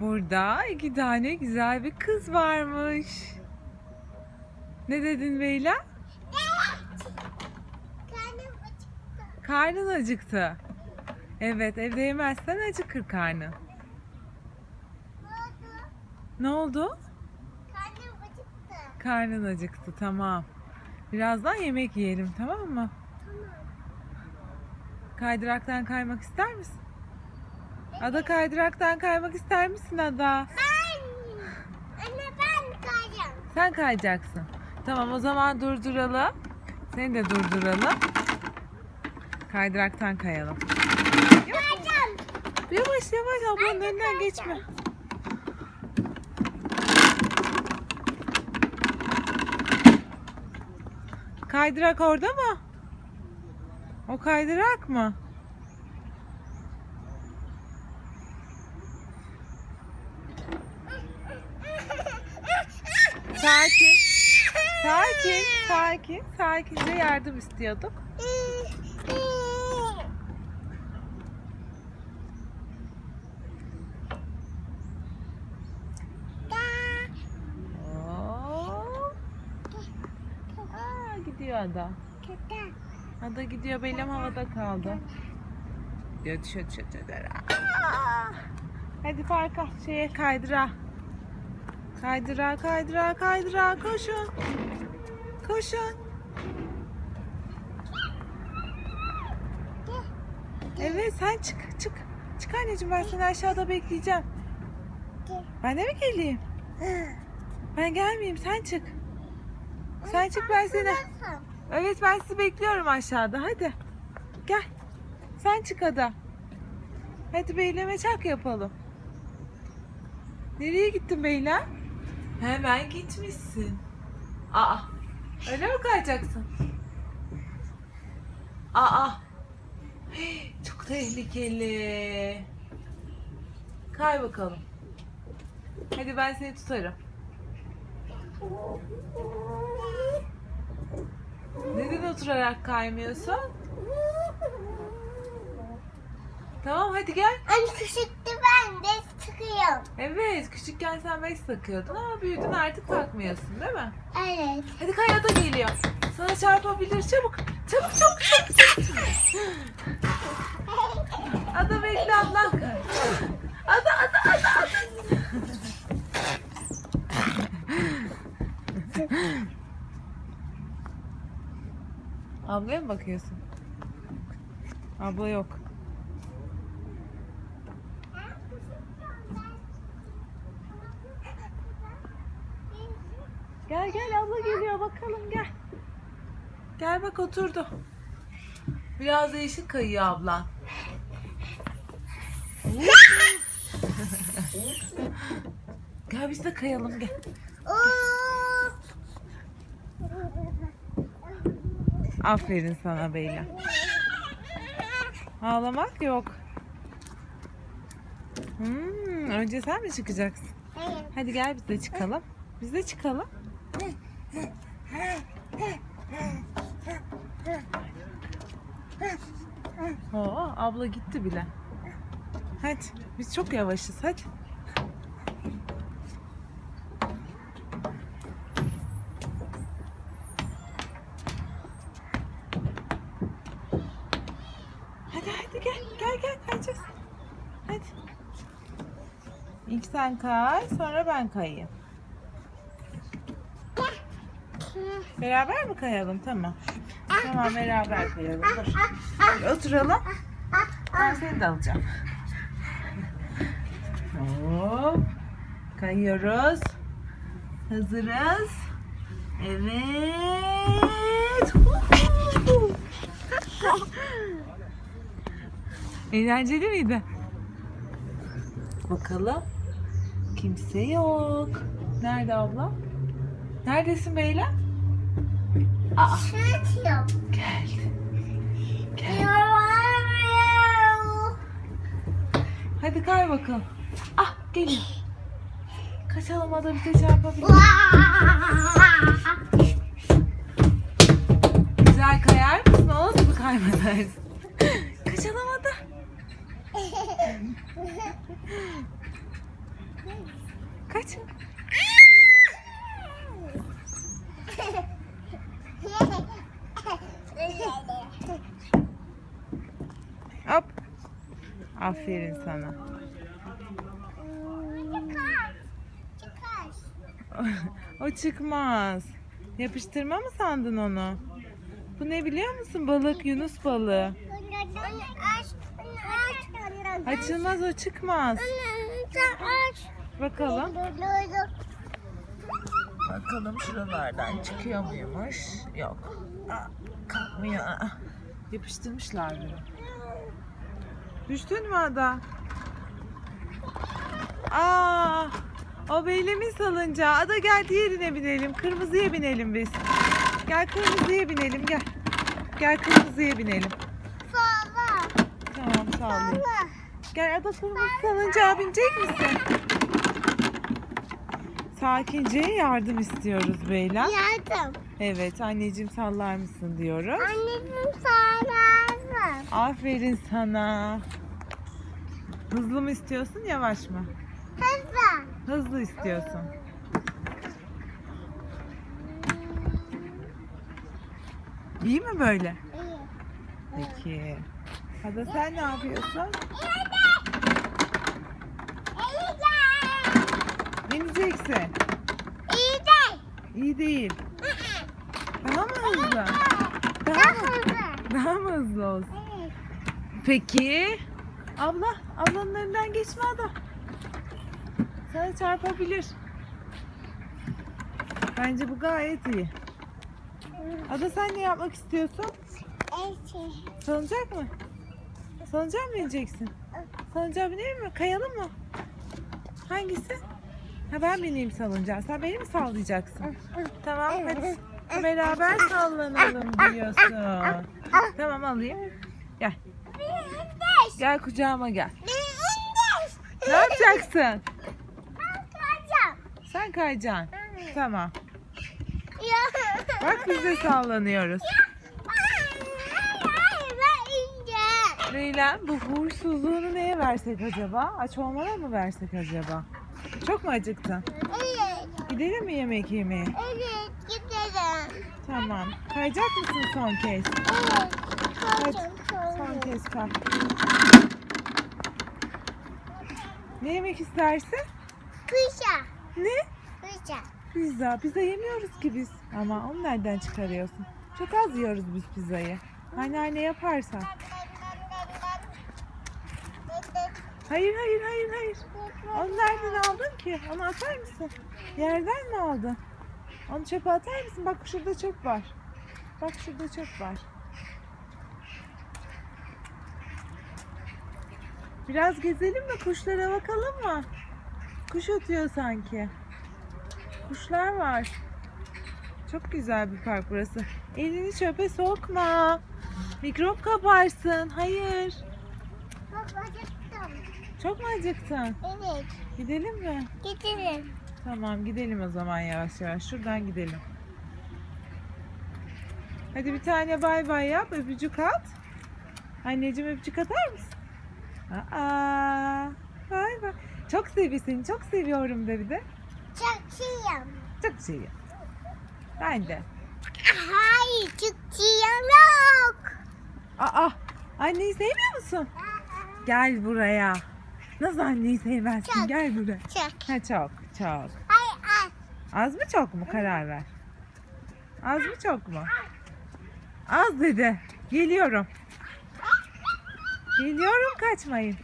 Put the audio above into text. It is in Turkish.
Burada iki tane güzel bir kız varmış. Ne dedin Beyla? Karnım acıktı. Karnın acıktı. Evet evde yemezsen acıkır oldu? Ne oldu? Karnım acıktı. Karnın acıktı tamam. Birazdan yemek yiyelim tamam mı? Tamam. Kaydıraktan kaymak ister misin? Ada kaydıraktan kaymak ister misin Ada? Ben. Anne ben kayacağım. Sen kayacaksın. Tamam o zaman durduralım. Seni de durduralım. Kaydıraktan kayalım. Kayacağım. Yavaş yavaş ablanın önünden geçme. Kaydırak orada mı? O kaydırak mı? Sakin. Sakin, sakin, sakince yardım istiyorduk. Aa, gidiyor ada. Ada gidiyor, belim havada kaldı. Düşüyor, düşüyor. Aa! Hadi parka, şeye kaydıra. Kaydıra, kaydıra, kaydıra, koşun. Koşun. Evet, sen çık, çık. Çık anneciğim, ben seni aşağıda bekleyeceğim. Ben de mi geleyim? Ben gelmeyeyim, sen çık. Sen çık, ben seni... Evet ben sizi bekliyorum aşağıda. Hadi. Gel. Sen çık ada. Hadi beyleme çak yapalım. Nereye gittin beyler? Hemen gitmişsin. Aa. Öyle mi kayacaksın? Aa. Çok tehlikeli. Kay bakalım. Hadi ben seni tutarım. Neden oturarak kaymıyorsun? Tamam hadi gel. Anne küçüktü ben de çıkıyorum. Evet küçükken sen bez takıyordun ama büyüdün artık takmıyorsun değil mi? Evet. Hadi kay ada geliyor. Sana çarpabilir çabuk. Çabuk çabuk çabuk çabuk. Ada bekle ablan kay. Ada ada ada ada. Ablaya mı bakıyorsun? Abla yok. Gel gel abla geliyor bakalım gel. Gel bak oturdu. Biraz değişik kayıyor ablan. gel biz de kayalım gel. Aferin sana Beyla. Ağlamak yok. Hmm, önce sen mi çıkacaksın? Hayır. Hadi gel biz de çıkalım. Biz de çıkalım. Oo, abla gitti bile. Hadi biz çok yavaşız hadi. Hadi hadi gel gel gel kayacağız. Hadi. İlk sen kay sonra ben kayayım. Beraber mi kayalım? Tamam. Tamam beraber kayalım. Dur. Dur, Oturalım. Ben seni de alacağım. Hop. Kayıyoruz. Hazırız. Evet. Eğlenceli miydi? Bakalım. Kimse yok. Nerede abla? Neredesin Beyla? Aa. Gel. Hadi kay bakalım. Ah geliyor. Kaçalım ada bize çarpabilir. Güzel kayar mısın? O nasıl bir kayma? Kaçalım ada. Kaç. Aferin sana. O çıkmaz. Yapıştırma mı sandın onu? Bu ne biliyor musun? Balık, Yunus balığı. Açılmaz o çıkmaz. Bakalım. Bakalım şuralardan çıkıyor muymuş? Yok. Aa, kalkmıyor. Yapıştırmışlar bunu. Düştün mü Ada? Aa, o beylemin salıncağı. Ada gel diğerine binelim. Kırmızıya binelim biz. Gel kırmızıya binelim gel. Gel kırmızıya binelim. Sağla. Tamam sağ olun. Sağla. Gel Ada kırmızı salıncağa binecek misin? Sakince yardım istiyoruz Beyla. Yardım. Evet anneciğim sallar mısın diyoruz. Anneciğim sağ Aferin sana. Hızlı mı istiyorsun yavaş mı? Hızlı. Hızlı istiyorsun. İyi mi böyle? İyi. Peki. Hadi sen ne yapıyorsun? İyi de. Bineceksin. İyi de. İyi değil. Daha mı hızlı? Daha mı. Daha mı hızlı olsun? Evet. Peki. Abla, ablanın önünden geçme ada. Sana çarpabilir. Bence bu gayet iyi. Ada sen ne yapmak istiyorsun? Evet. Salıncak mı? Salıncak mı bineceksin? Salıncağa biner mi? Kayalım mı? Hangisi? Ha ben bineyim salıncağa. Sen beni mi sallayacaksın? Tamam hadi. Beraber sallanalım diyorsun. Tamam alayım. Gel. Gel kucağıma gel. Ne yapacaksın? Sen kayacaksın. Tamam. Bak biz de sallanıyoruz. Leyla bu huysuzluğunu neye versek acaba? Aç olmadan mı versek acaba? Çok mu acıktın? Evet. Gidelim mi yemek yemeye? Evet. Tamam. Kayacak mısın son kez? Evet. Hadi. Kalacağım, Son kez kay. Ne yemek istersin? Pizza. Ne? Pizza. Pizza. Pizza yemiyoruz ki biz. Ama onu nereden çıkarıyorsun? Çok az yiyoruz biz pizzayı. Hani anne yaparsan. Hayır hayır hayır hayır. Onu nereden aldın ki? Onu atar mısın? Yerden mi aldın? Onu çöpe atar mısın? Bak şurada çöp var. Bak şurada çöp var. Biraz gezelim mi? Kuşlara bakalım mı? Kuş ötüyor sanki. Kuşlar var. Çok güzel bir park burası. Elini çöpe sokma. Mikrop kaparsın. Hayır. Bak, acıktım. Çok mu acıktın? Evet, Gidelim mi? gidelim. Tamam gidelim o zaman yavaş yavaş. Şuradan gidelim. Hadi bir tane bay bay yap. Öpücük at. Anneciğim öpücük atar mısın? Aa, bay bay. Çok seviyorsun. Çok seviyorum de bir de. Çok çiğim. Çok seviyorum. Ben de. Hayır, çok yok. Aa, anneyi sevmiyor musun? Gel buraya. Nasıl anneyi sevmezsin? Çok. Gel buraya. Çok. Ha çok, çok. Hayır, ay. Az mı çok mu karar ver. Az mı çok mu? Az dedi. Geliyorum. Geliyorum kaçmayın.